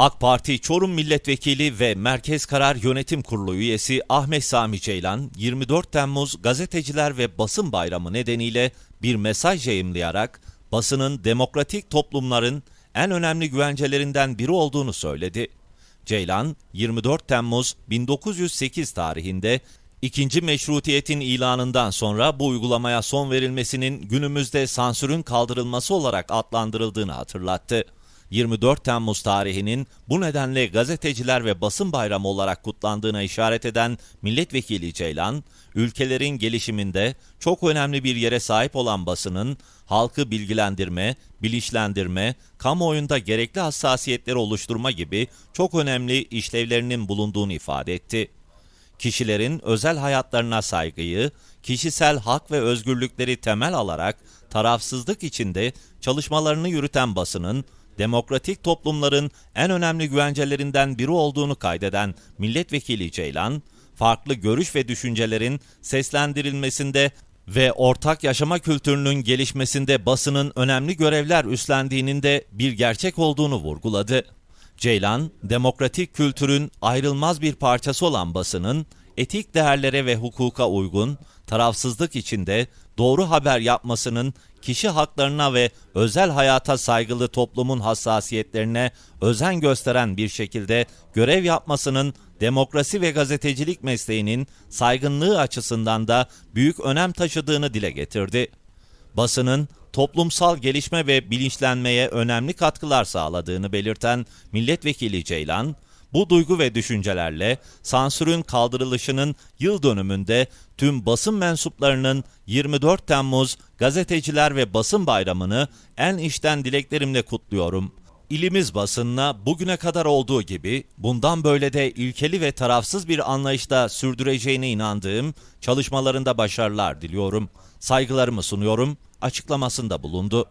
AK Parti Çorum Milletvekili ve Merkez Karar Yönetim Kurulu üyesi Ahmet Sami Ceylan, 24 Temmuz Gazeteciler ve Basın Bayramı nedeniyle bir mesaj yayımlayarak basının demokratik toplumların en önemli güvencelerinden biri olduğunu söyledi. Ceylan, 24 Temmuz 1908 tarihinde ikinci meşrutiyetin ilanından sonra bu uygulamaya son verilmesinin günümüzde sansürün kaldırılması olarak adlandırıldığını hatırlattı. 24 Temmuz tarihinin bu nedenle gazeteciler ve basın bayramı olarak kutlandığına işaret eden milletvekili Ceylan, ülkelerin gelişiminde çok önemli bir yere sahip olan basının halkı bilgilendirme, bilinçlendirme, kamuoyunda gerekli hassasiyetleri oluşturma gibi çok önemli işlevlerinin bulunduğunu ifade etti. Kişilerin özel hayatlarına saygıyı, kişisel hak ve özgürlükleri temel alarak tarafsızlık içinde çalışmalarını yürüten basının, demokratik toplumların en önemli güvencelerinden biri olduğunu kaydeden milletvekili Ceylan, farklı görüş ve düşüncelerin seslendirilmesinde ve ortak yaşama kültürünün gelişmesinde basının önemli görevler üstlendiğinin de bir gerçek olduğunu vurguladı. Ceylan, demokratik kültürün ayrılmaz bir parçası olan basının, etik değerlere ve hukuka uygun, tarafsızlık içinde doğru haber yapmasının kişi haklarına ve özel hayata saygılı toplumun hassasiyetlerine özen gösteren bir şekilde görev yapmasının demokrasi ve gazetecilik mesleğinin saygınlığı açısından da büyük önem taşıdığını dile getirdi basının toplumsal gelişme ve bilinçlenmeye önemli katkılar sağladığını belirten milletvekili Ceylan, bu duygu ve düşüncelerle sansürün kaldırılışının yıl dönümünde tüm basın mensuplarının 24 Temmuz Gazeteciler ve Basın Bayramı'nı en içten dileklerimle kutluyorum. İlimiz basınına bugüne kadar olduğu gibi bundan böyle de ilkeli ve tarafsız bir anlayışta sürdüreceğine inandığım çalışmalarında başarılar diliyorum. Saygılarımı sunuyorum açıklamasında bulundu.